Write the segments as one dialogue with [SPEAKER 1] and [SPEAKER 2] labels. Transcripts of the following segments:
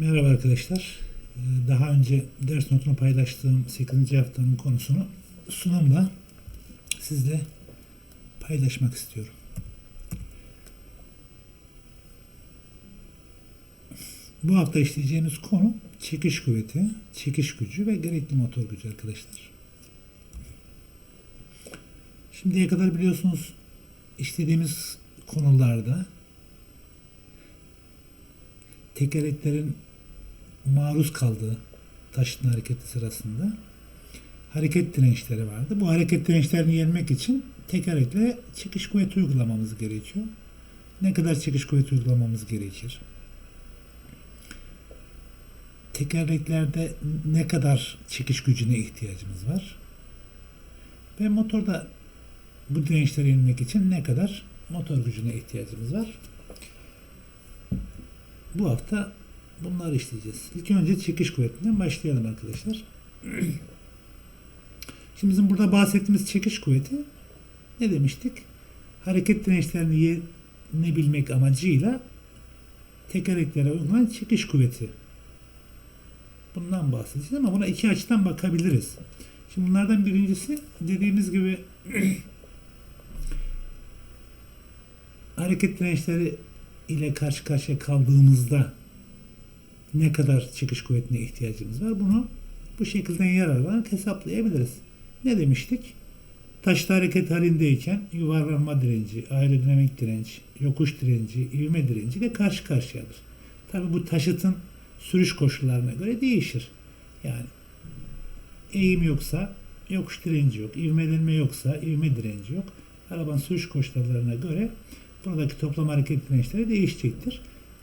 [SPEAKER 1] Merhaba arkadaşlar. Ee, Daha önce ders notunu paylaştığım 8. haftanın konusunu sunumla sizle paylaşmak istiyorum. Bu hafta işleyeceğimiz konu çekiş kuvveti, çekiş gücü ve gerekli motor gücü arkadaşlar. Şimdiye kadar biliyorsunuz işlediğimiz konularda tekerleklerin maruz kaldığı taşıtın hareketi sırasında hareket dirençleri vardı. Bu hareket dirençlerini yenmek için tekerlekle çekiş kuvveti uygulamamız gerekiyor. Ne kadar çekiş kuvveti uygulamamız gerekir? Tekerleklerde ne kadar çekiş gücüne ihtiyacımız var? Ve motorda bu dirençleri yenmek için ne kadar motor gücüne ihtiyacımız var? Bu hafta bunları işleyeceğiz. İlk önce çekiş kuvvetinden başlayalım arkadaşlar. Şimdi bizim burada bahsettiğimiz çekiş kuvveti ne demiştik? Hareket dirençlerini yenebilmek amacıyla tekerleklere uygulanan çekiş kuvveti. Bundan bahsedeceğiz ama buna iki açıdan bakabiliriz. Şimdi bunlardan birincisi dediğimiz gibi hareket dirençleri ile karşı karşıya kaldığımızda ne kadar çıkış kuvvetine ihtiyacımız var? Bunu bu şekilde yararlanarak hesaplayabiliriz. Ne demiştik? Taşta hareket halindeyken yuvarlanma direnci, aerodinamik direnç, yokuş direnci, ivme direnci ile karşı karşıyadır. Tabi bu taşıtın sürüş koşullarına göre değişir. Yani eğim yoksa yokuş direnci yok, ivmelenme yoksa ivme direnci yok. Arabanın sürüş koşullarına göre buradaki toplam hareket dirençleri değişecektir.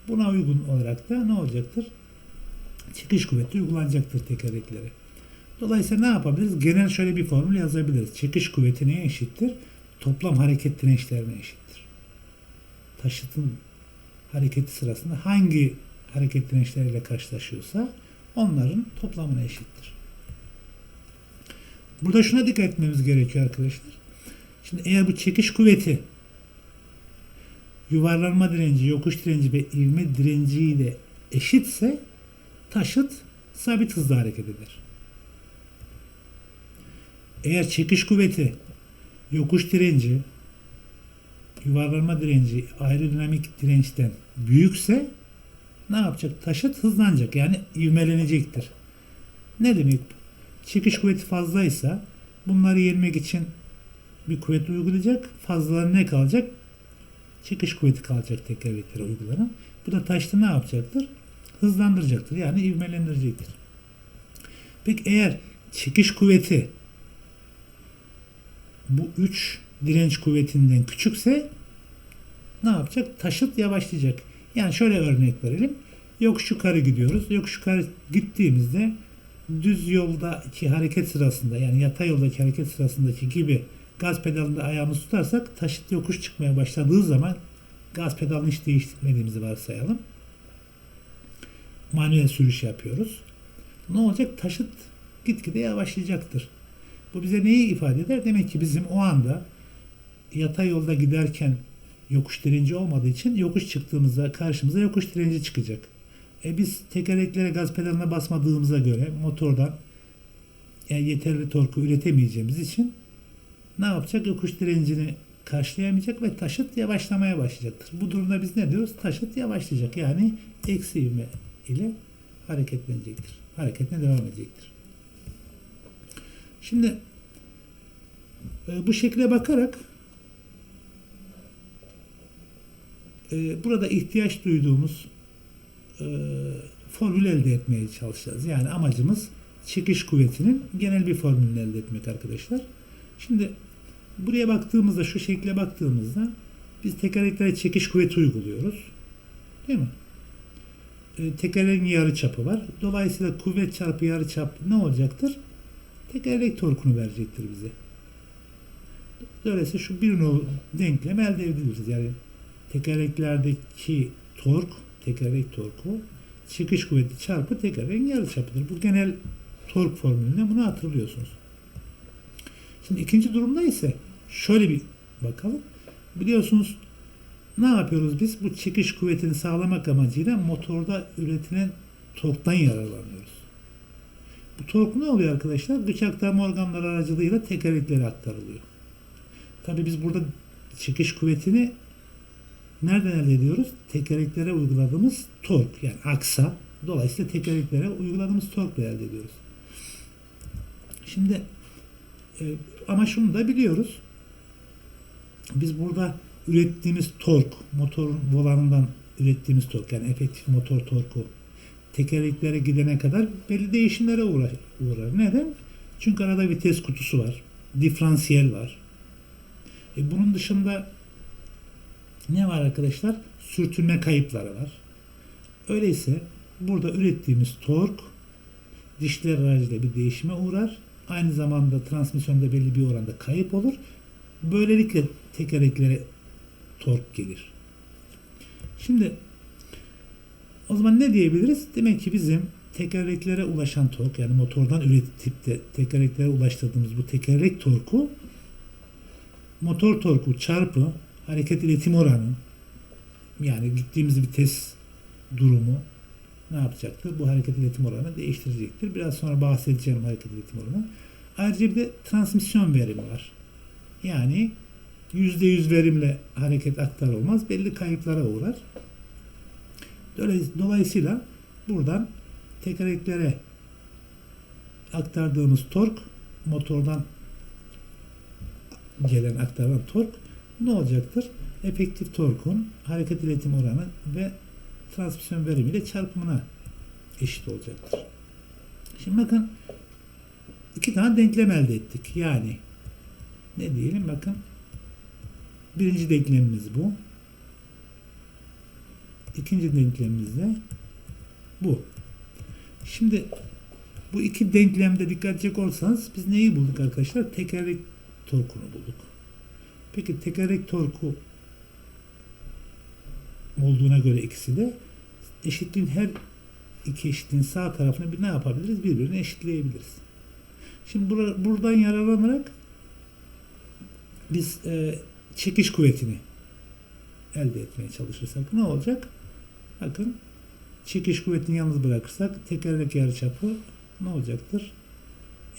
[SPEAKER 1] Buna uygun olarak da ne olacaktır? Çıkış kuvveti uygulanacaktır tekerleklere. Dolayısıyla ne yapabiliriz? Genel şöyle bir formül yazabiliriz. Çıkış kuvveti neye eşittir? Toplam hareket dirençlerine eşittir. Taşıtın hareketi sırasında hangi hareket dirençleriyle karşılaşıyorsa onların toplamına eşittir. Burada şuna dikkat etmemiz gerekiyor arkadaşlar. Şimdi eğer bu çekiş kuvveti yuvarlanma direnci, yokuş direnci ve ivme direnci ile eşitse taşıt sabit hızla hareket eder. Eğer çekiş kuvveti, yokuş direnci, yuvarlanma direnci, aerodinamik dirençten büyükse ne yapacak? Taşıt hızlanacak. Yani ivmelenecektir. Ne demek? Çekiş kuvveti fazlaysa bunları yenmek için bir kuvvet uygulayacak. Fazlaları ne kalacak? Çıkış kuvveti kalacak tekerleklere uygulanan. Bu da taşta ne yapacaktır? Hızlandıracaktır. Yani ivmelendirecektir. Peki eğer çıkış kuvveti bu üç direnç kuvvetinden küçükse ne yapacak? Taşıt yavaşlayacak. Yani şöyle örnek verelim. Yokuş yukarı gidiyoruz. Yokuş yukarı gittiğimizde düz yoldaki hareket sırasında yani yatay yoldaki hareket sırasındaki gibi gaz pedalında ayağımızı tutarsak taşıt yokuş çıkmaya başladığı zaman gaz pedalını hiç değiştirmediğimizi varsayalım. Manuel sürüş yapıyoruz. Ne olacak? Taşıt gitgide yavaşlayacaktır. Bu bize neyi ifade eder? Demek ki bizim o anda yatay yolda giderken yokuş direnci olmadığı için yokuş çıktığımızda karşımıza yokuş direnci çıkacak. E biz tekerleklere gaz pedalına basmadığımıza göre motordan yani yeterli torku üretemeyeceğimiz için ne yapacak? Yokuş direncini karşılayamayacak ve taşıt yavaşlamaya başlayacaktır. Bu durumda biz ne diyoruz? Taşıt yavaşlayacak. Yani eksi ivme ile hareketlenecektir. Hareketine devam edecektir. Şimdi e, bu şekle bakarak e, burada ihtiyaç duyduğumuz e, formül elde etmeye çalışacağız. Yani amacımız çekiş kuvvetinin genel bir formülünü elde etmek arkadaşlar. Şimdi buraya baktığımızda şu şekle baktığımızda biz tekerleklere çekiş kuvveti uyguluyoruz. Değil mi? E, tekerleğin yarı çapı var. Dolayısıyla kuvvet çarpı yarı çap ne olacaktır? Tekerlek torkunu verecektir bize. Dolayısıyla şu bir nolu denklemi elde edebiliriz. Yani tekerleklerdeki tork, tekerlek torku çıkış kuvveti çarpı tekerleğin yarı çapıdır. Bu genel tork formülüne bunu hatırlıyorsunuz. Şimdi ikinci durumda ise şöyle bir bakalım. Biliyorsunuz ne yapıyoruz biz? Bu çekiş kuvvetini sağlamak amacıyla motorda üretilen torktan yararlanıyoruz. Bu tork ne oluyor arkadaşlar? Güç aktarma organları aracılığıyla tekerleklere aktarılıyor. Tabi biz burada çekiş kuvvetini nereden elde ediyoruz? Tekerleklere uyguladığımız tork yani aksa. Dolayısıyla tekerleklere uyguladığımız torkla elde ediyoruz. Şimdi e, ama şunu da biliyoruz. Biz burada ürettiğimiz tork, motor volanından ürettiğimiz tork yani efektif motor torku tekerleklere gidene kadar belli değişimlere uğrar. uğrar. Neden? Çünkü arada vites kutusu var. Diferansiyel var. E bunun dışında ne var arkadaşlar? Sürtünme kayıpları var. Öyleyse burada ürettiğimiz tork dişler aracıyla bir değişime uğrar. Aynı zamanda transmisyonda belli bir oranda kayıp olur. Böylelikle tekerleklere tork gelir. Şimdi o zaman ne diyebiliriz? Demek ki bizim tekerleklere ulaşan tork yani motordan üretip de tekerleklere ulaştırdığımız bu tekerlek torku motor torku çarpı hareket iletim oranı yani gittiğimiz vites durumu ne yapacaktır? Bu hareket iletim oranı değiştirecektir. Biraz sonra bahsedeceğim hareket iletim oranı. Ayrıca bir de transmisyon verimi var. Yani %100 verimle hareket aktarılmaz. Belli kayıplara uğrar. Dolayısıyla buradan tekerleklere aktardığımız tork motordan gelen aktarılan tork ne olacaktır? Efektif torkun hareket iletim oranı ve transmisyon verimiyle çarpımına eşit olacaktır. Şimdi bakın iki tane denklem elde ettik. Yani ne diyelim bakın birinci denklemimiz bu. İkinci denklemimiz de bu. Şimdi bu iki denklemde dikkat edecek olsanız biz neyi bulduk arkadaşlar? Tekerlek torkunu bulduk. Peki tekerlek torku olduğuna göre ikisi de eşitliğin her iki eşitliğin sağ tarafını bir ne yapabiliriz? Birbirini eşitleyebiliriz. Şimdi bura, buradan yararlanarak biz e, çekiş kuvvetini elde etmeye çalışırsak ne olacak? Bakın çekiş kuvvetini yalnız bırakırsak tekerlek yarıçapı ne olacaktır?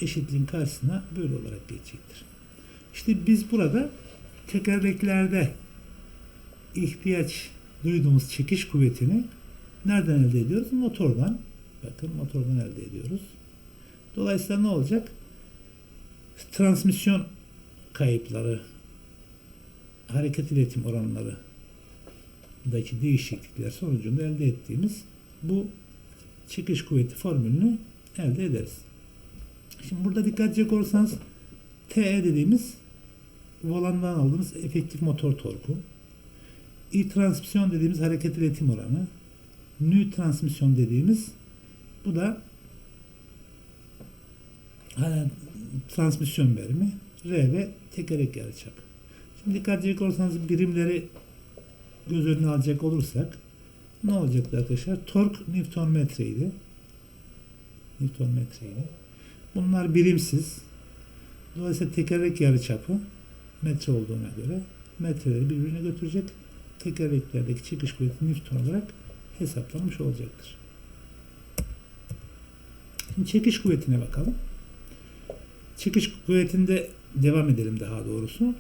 [SPEAKER 1] Eşitliğin karşısına böyle olarak geçecektir. İşte biz burada tekerleklerde ihtiyaç duyduğumuz çekiş kuvvetini nereden elde ediyoruz? Motordan. Bakın motordan elde ediyoruz. Dolayısıyla ne olacak? Transmisyon kayıpları, hareket iletim oranları daki değişiklikler sonucunda elde ettiğimiz bu çekiş kuvveti formülünü elde ederiz. Şimdi burada dikkat edecek olursanız TE dediğimiz volandan aldığımız efektif motor torku. i transmisyon dediğimiz hareket iletim oranı. Nü transmisyon dediğimiz bu da transmisyon verimi. R ve tekerlek yarıçap. Şimdi dikkat edecek olursanız birimleri göz önüne alacak olursak ne olacaktı arkadaşlar? Tork Newton metreydi. Newton metreydi. Bunlar birimsiz. Dolayısıyla tekerlek yarıçapı metre olduğuna göre metreleri birbirine götürecek. Tekerleklerdeki çekiş kuvveti Newton olarak hesaplanmış olacaktır. Şimdi çekiş kuvvetine bakalım. Çekiş kuvvetinde devam edelim daha doğrusu.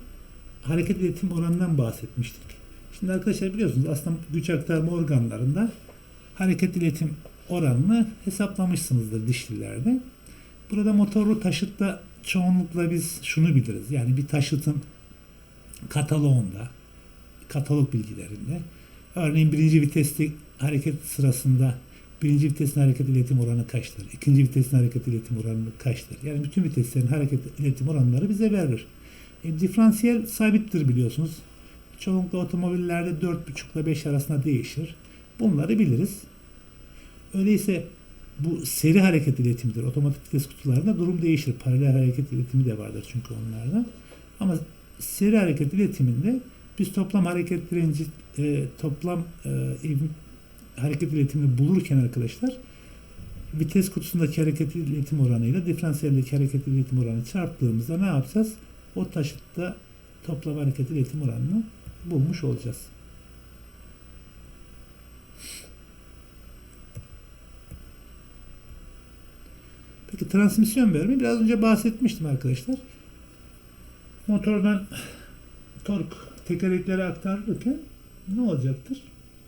[SPEAKER 1] Hareket iletim oranından bahsetmiştik. Şimdi arkadaşlar biliyorsunuz aslında güç aktarma organlarında hareket iletim oranını hesaplamışsınızdır dişlilerde. Burada motorlu taşıtta çoğunlukla biz şunu biliriz. Yani bir taşıtın kataloğunda, katalog bilgilerinde örneğin birinci vitesli hareket sırasında birinci vitesin hareket iletim oranı kaçtır? İkinci vitesin hareket iletim oranı kaçtır? Yani bütün viteslerin hareket iletim oranları bize verir. E, diferansiyel sabittir biliyorsunuz. Çoğunlukla otomobillerde 4.5 ile 5 arasında değişir. Bunları biliriz. Öyleyse bu seri hareket iletimidir. Otomatik vites kutularında durum değişir. Paralel hareket iletimi de vardır çünkü onlarda. Ama seri hareket iletiminde biz toplam hareket direnci, e, toplam e, hareket iletimini bulurken arkadaşlar vites kutusundaki hareket iletim oranıyla diferansiyeldeki hareket iletim oranı çarptığımızda ne yapacağız? O taşıtta toplam hareket iletim oranını bulmuş olacağız. Peki transmisyon verimi biraz önce bahsetmiştim arkadaşlar. Motordan tork tekerleklere aktarılırken ne olacaktır?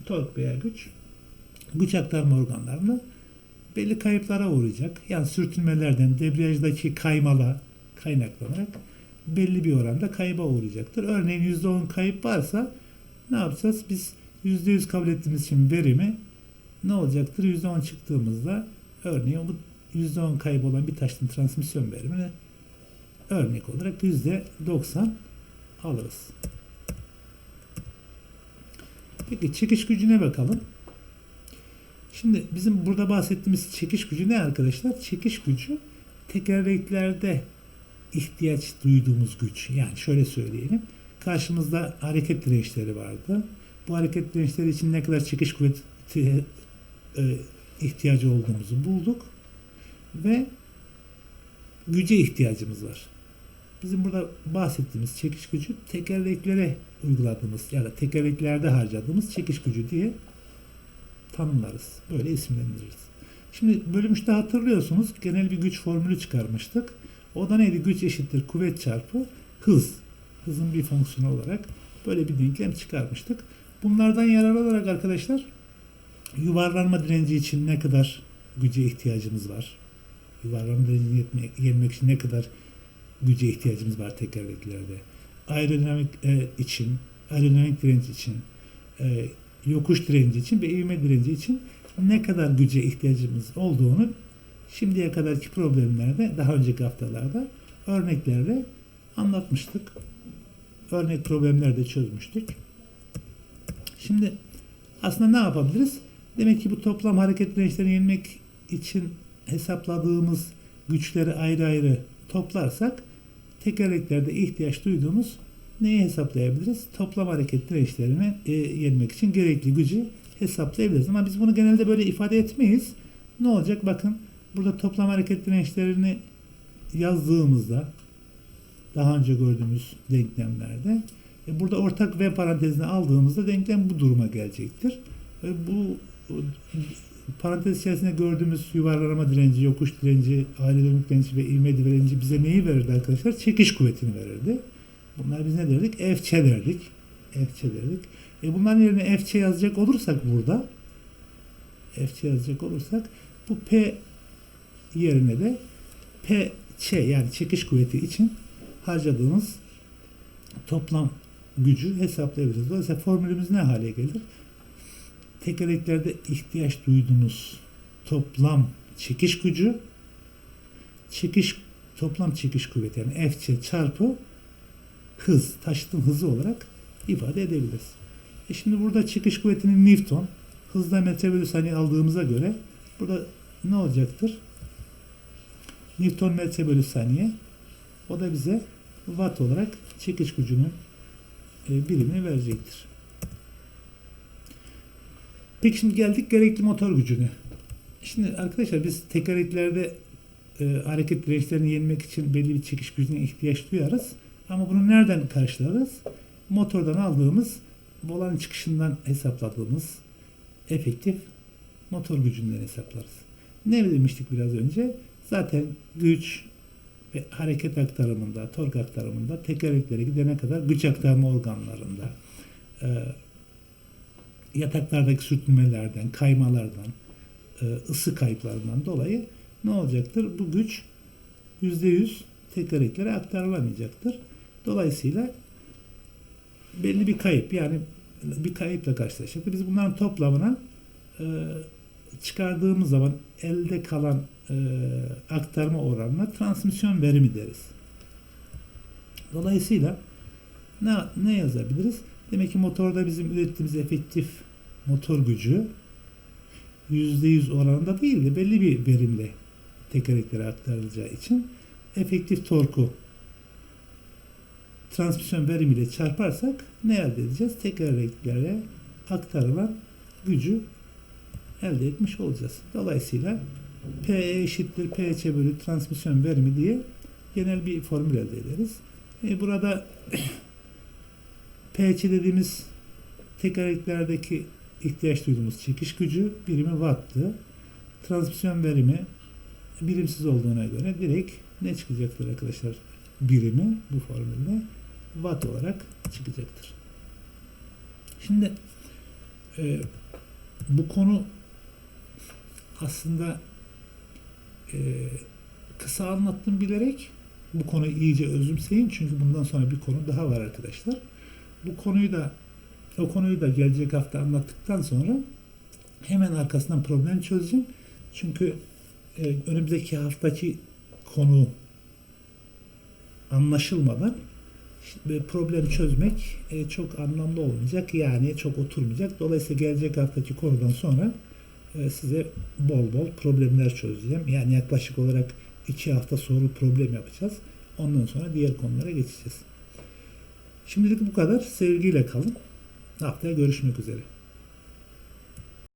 [SPEAKER 1] Tork veya güç güç aktarma organlarında belli kayıplara uğrayacak. Yani sürtünmelerden, debriyajdaki kaymala kaynaklanarak belli bir oranda kayba uğrayacaktır. Örneğin %10 kayıp varsa ne yapacağız? Biz %100 kabul ettiğimiz için verimi ne olacaktır? %10 çıktığımızda örneğin bu %10 kayıp olan bir taşın transmisyon verimini örnek olarak %90 alırız. Peki çekiş gücüne bakalım. Şimdi bizim burada bahsettiğimiz çekiş gücü ne arkadaşlar? Çekiş gücü tekerleklerde ihtiyaç duyduğumuz güç. Yani şöyle söyleyelim. Karşımızda hareket dirençleri vardı. Bu hareket dirençleri için ne kadar çekiş kuvveti e, ihtiyacı olduğumuzu bulduk. Ve güce ihtiyacımız var. Bizim burada bahsettiğimiz çekiş gücü tekerleklere uyguladığımız ya da tekerleklerde harcadığımız çekiş gücü diye tanımlarız. Böyle isimlendiririz. Şimdi bölüm 3'te hatırlıyorsunuz genel bir güç formülü çıkarmıştık. O da neydi? Güç eşittir kuvvet çarpı hız. Hızın bir fonksiyonu olarak böyle bir denklem çıkarmıştık. Bunlardan yararlanarak arkadaşlar yuvarlanma direnci için ne kadar güce ihtiyacımız var? Yuvarlanma direncini yenmek için ne kadar güce ihtiyacımız var tekerleklerde? Aerodinamik e, için, aerodinamik direnç için, e, yokuş direnci için ve ivme direnci için ne kadar güce ihtiyacımız olduğunu şimdiye kadarki problemlerde daha önceki haftalarda örneklerle anlatmıştık. Örnek problemler de çözmüştük. Şimdi aslında ne yapabiliriz? Demek ki bu toplam hareket dirençlerini yenmek için hesapladığımız güçleri ayrı ayrı toplarsak tekerleklerde ihtiyaç duyduğumuz neyi hesaplayabiliriz? Toplam hareket dirençlerini e, yenmek için gerekli gücü hesaplayabiliriz. Ama biz bunu genelde böyle ifade etmeyiz. Ne olacak? Bakın burada toplam hareket dirençlerini yazdığımızda daha önce gördüğümüz denklemlerde e, burada ortak V parantezine aldığımızda denklem bu duruma gelecektir. E, bu parantez içerisinde gördüğümüz yuvarlanma direnci, yokuş direnci, aerodinamik direnci ve ivme direnci bize neyi verirdi arkadaşlar? Çekiş kuvvetini verirdi. Bunlar biz ne derdik? Fç derdik. Fç derdik. E bunların yerine Fç yazacak olursak burada Fç yazacak olursak bu P yerine de Pç yani çekiş kuvveti için harcadığımız toplam gücü hesaplayabiliriz. Dolayısıyla formülümüz ne hale gelir? Tekerleklerde ihtiyaç duyduğunuz toplam çekiş gücü çekiş toplam çekiş kuvveti yani Fç çarpı hız, taşıtın hızı olarak ifade edebiliriz. E şimdi burada çıkış kuvvetinin Newton, hızda metre bölü saniye aldığımıza göre burada ne olacaktır? Newton metre bölü saniye. O da bize watt olarak çekiş gücünün e, birimini verecektir. Peki şimdi geldik gerekli motor gücüne. Şimdi arkadaşlar biz tekerleklerde e, hareket dirençlerini yenmek için belli bir çekiş gücüne ihtiyaç duyarız. Ama bunu nereden karşılarız? Motordan aldığımız volan çıkışından hesapladığımız efektif motor gücünden hesaplarız. Ne demiştik biraz önce? Zaten güç ve hareket aktarımında, tork aktarımında tekerleklere gidene kadar güç aktarma organlarında e, yataklardaki sürtünmelerden, kaymalardan, e, ısı kayıplarından dolayı ne olacaktır? Bu güç %100 tekerleklere aktarılamayacaktır. Dolayısıyla belli bir kayıp yani bir kayıpla karşılaşacak. Biz bunların toplamına e, çıkardığımız zaman elde kalan e, aktarma oranına transmisyon verimi deriz. Dolayısıyla ne, ne yazabiliriz? Demek ki motorda bizim ürettiğimiz efektif motor gücü %100 oranında değil de belli bir verimle tekerleklere aktarılacağı için efektif torku transmisyon verimiyle çarparsak ne elde edeceğiz? Tekerleklere aktarılan gücü elde etmiş olacağız. Dolayısıyla P eşittir PÇ bölü transmisyon verimi diye genel bir formül elde ederiz. E burada PÇ dediğimiz tekerleklerdeki ihtiyaç duyduğumuz çekiş gücü birimi watt'tı. Transmisyon verimi birimsiz olduğuna göre direkt ne çıkacaktır arkadaşlar? Birimi bu formülde watt olarak çıkacaktır. Şimdi e, bu konu aslında e, kısa anlattım bilerek bu konuyu iyice özümseyin çünkü bundan sonra bir konu daha var arkadaşlar. Bu konuyu da o konuyu da gelecek hafta anlattıktan sonra hemen arkasından problem çözeceğim. Çünkü e, önümüzdeki haftaki konu anlaşılmadan problem çözmek e, çok anlamlı olmayacak. Yani çok oturmayacak. Dolayısıyla gelecek haftaki konudan sonra e, size bol bol problemler çözeceğim. Yani yaklaşık olarak iki hafta soru problem yapacağız. Ondan sonra diğer konulara geçeceğiz. Şimdilik bu kadar. Sevgiyle kalın. Haftaya görüşmek üzere.